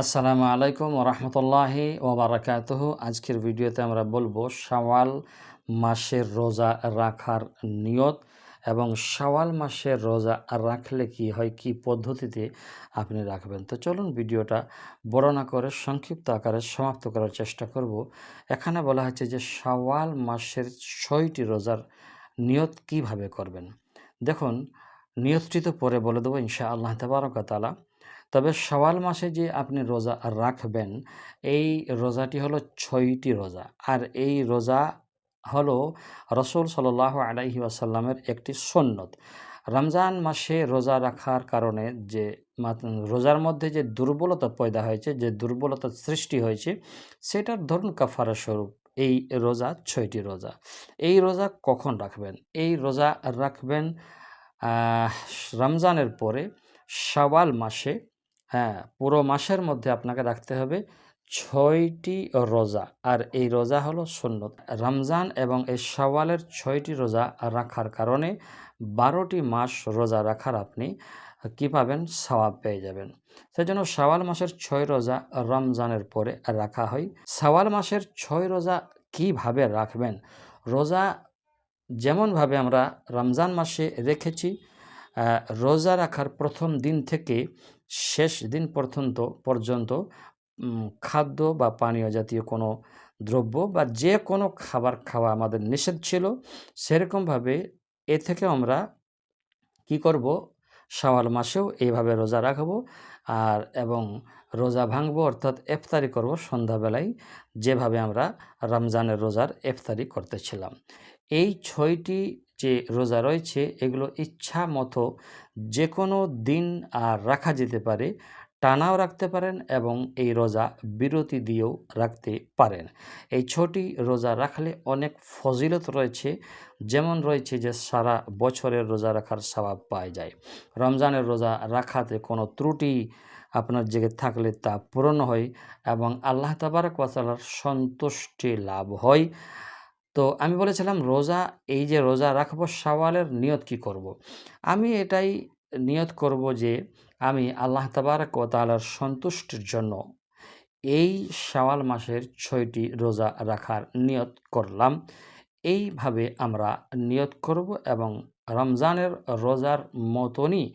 আসসালামু আলাইকুম ওরহমতুল্লাহি ওবরাকাতুহ আজকের ভিডিওতে আমরা বলব শাওয়াল মাসের রোজা রাখার নিয়ত এবং শাওয়াল মাসের রোজা রাখলে কি হয়, কি পদ্ধতিতে আপনি রাখবেন। তো চলুন ভিডিওটা বড় না করে সংক্ষিপ্ত আকারে সমাপ্ত করার চেষ্টা করব। এখানে বলা হচ্ছে যে শাওয়াল মাসের ছয়টি রোজার নিয়ত কীভাবে করবেন? দেখুন, নিয়তটি তো পরে বলে দেবো ইনশা আল্লাহ তাবারকাতালা। তবে সওয়াল মাসে যে আপনি রোজা রাখবেন, এই রোজাটি হলো ছয়টি রোজা। আর এই রোজা হলো রসুল সাল আলাইহি আসাল্লামের একটি সন্ন্যত রমজান মাসে রোজা রাখার কারণে যে রোজার মধ্যে যে দুর্বলতা পয়দা হয়েছে, যে দুর্বলতা সৃষ্টি হয়েছে, সেটার ধরুন কাফারা স্বরূপ, এই রোজা ছয়টি রোজা। এই রোজা কখন রাখবেন? এই রোজা রাখবেন রমজানের পরে সওয়াল মাসে হ্যাঁ পুরো মাসের মধ্যে আপনাকে রাখতে হবে ছয়টি রোজা। আর এই রোজা হলো সুন্নত। রমজান এবং এই সওয়ালের ছয়টি রোজা রাখার কারণে বারোটি মাস রোজা রাখার আপনি কী পাবেন? সওয়াব পেয়ে যাবেন। সেজন্য সওয়াল মাসের ছয় রোজা রমজানের পরে রাখা হয়। সওয়াল মাসের ছয় রোজা কীভাবে রাখবেন? রোজা যেমনভাবে আমরা রমজান মাসে রেখেছি রোজা রাখার প্রথম দিন থেকে শেষ দিন পর্যন্ত পর্যন্ত খাদ্য বা পানীয় জাতীয় কোনো দ্রব্য বা যে কোনো খাবার খাওয়া আমাদের নিষেধ ছিল, সেরকমভাবে এ থেকে আমরা কি করব? শাওয়াল মাসেও এইভাবে রোজা রাখব আর, এবং রোজা ভাঙবো অর্থাৎ এফতারি করব সন্ধ্যাবেলায়, যেভাবে আমরা রমজানের রোজার এফতারি করতেছিলাম। এই ছয়টি যে রোজা রয়েছে, এগুলো ইচ্ছা মতো যে কোনো দিন আর রাখা যেতে পারে, টানাও রাখতে পারেন এবং এই রোজা বিরতি দিয়েও রাখতে পারেন। এই ছটি রোজা রাখলে অনেক ফজিলত রয়েছে, যেমন রয়েছে যে সারা বছরের রোজা রাখার স্বভাব পাওয়া যায়। রমজানের রোজা রাখাতে কোনো ত্রুটি আপনার জেগে থাকলে তা পূরণ হয় এবং আল্লাহ তাবারক ওয়াতালার সন্তুষ্টি লাভ হয়। তো আমি বলেছিলাম, রোজা, এই যে রোজা রাখব সওয়ালের নিয়ত কি করব। আমি এটাই নিয়ত করব যে, আমি আল্লাহ তাবারক ও তালার সন্তুষ্টির জন্য এই শাওয়াল মাসের ছয়টি রোজা রাখার নিয়ত করলাম এইভাবে আমরা নিয়ত করব এবং রমজানের রোজার মতনই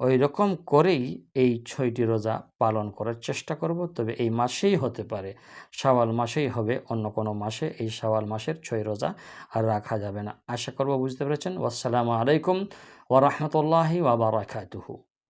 ওই রকম করেই এই ছয়টি রোজা পালন করার চেষ্টা করব। তবে এই মাসেই হতে পারে। শাওয়াল মাসেই হবে, অন্য কোনো মাসে এই শাওয়াল মাসের ছয় রোজা আর রাখা যাবে না। আশা করব বুঝতে পেরেছেন। আসসালামু আলাইকুম ওরহমতুল্লাহি ওবরাকাতুহু